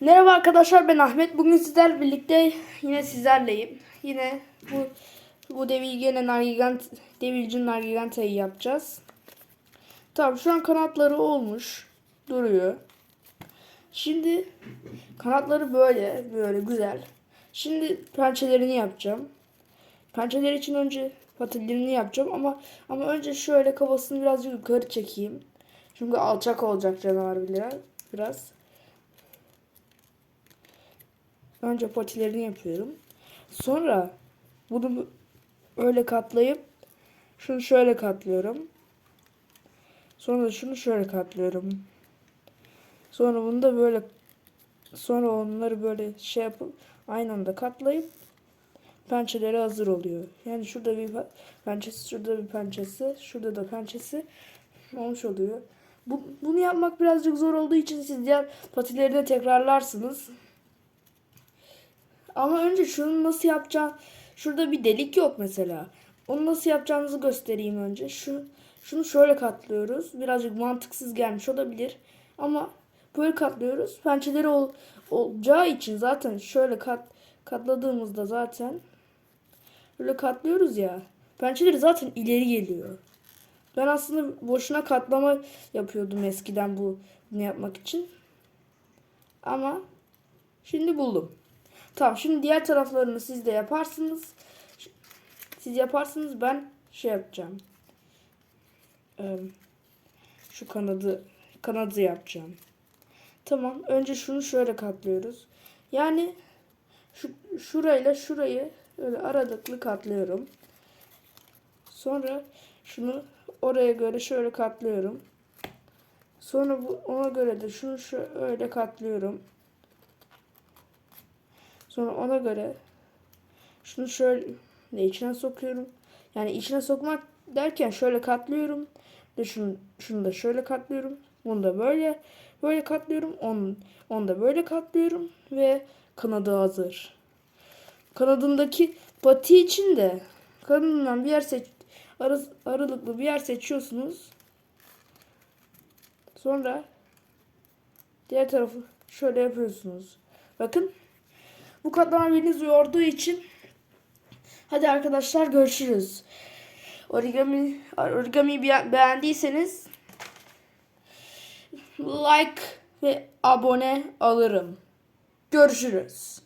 Merhaba arkadaşlar ben Ahmet. Bugün sizler birlikte yine sizlerleyim. Yine bu bu devi gene Nargigant devirci Nargiganta'yı yapacağız. Tamam şu an kanatları olmuş. Duruyor. Şimdi kanatları böyle böyle güzel. Şimdi pençelerini yapacağım. Pençeler için önce patilerini yapacağım ama ama önce şöyle kafasını birazcık yukarı çekeyim. Çünkü alçak olacak canavar biraz. biraz. Önce patilerini yapıyorum. Sonra bunu öyle katlayıp şunu şöyle katlıyorum. Sonra şunu şöyle katlıyorum. Sonra bunu da böyle sonra onları böyle şey yapıp aynı anda katlayıp pençeleri hazır oluyor. Yani şurada bir pe- pençesi, şurada bir pençesi, şurada da pençesi olmuş oluyor. Bu, bunu yapmak birazcık zor olduğu için siz diğer patileri de tekrarlarsınız. Ama önce şunu nasıl yapacağım? Şurada bir delik yok mesela. Onu nasıl yapacağınızı göstereyim önce. Şu şunu şöyle katlıyoruz. Birazcık mantıksız gelmiş olabilir. Ama böyle katlıyoruz. Pençeleri ol, olacağı için zaten şöyle kat katladığımızda zaten böyle katlıyoruz ya. Pençeleri zaten ileri geliyor. Ben aslında boşuna katlama yapıyordum eskiden bu bunu yapmak için. Ama şimdi buldum. Tamam şimdi diğer taraflarını siz de yaparsınız. Siz yaparsınız ben şey yapacağım. Şu kanadı kanadı yapacağım. Tamam önce şunu şöyle katlıyoruz. Yani şu şurayla şurayı öyle aralıklı katlıyorum. Sonra şunu oraya göre şöyle katlıyorum. Sonra bu ona göre de şunu şöyle katlıyorum. Sonra ona göre şunu şöyle içine sokuyorum. Yani içine sokmak derken şöyle katlıyorum. De şunu, şunu da şöyle katlıyorum. Bunu da böyle böyle katlıyorum. Onu, onu da böyle katlıyorum ve kanadı hazır. Kanadındaki pati için de kanadından bir yer seç ara, aralıklı bir yer seçiyorsunuz. Sonra diğer tarafı şöyle yapıyorsunuz. Bakın bu katlama biriniz yorduğu için hadi arkadaşlar görüşürüz. Origami origami beğendiyseniz like ve abone alırım. Görüşürüz.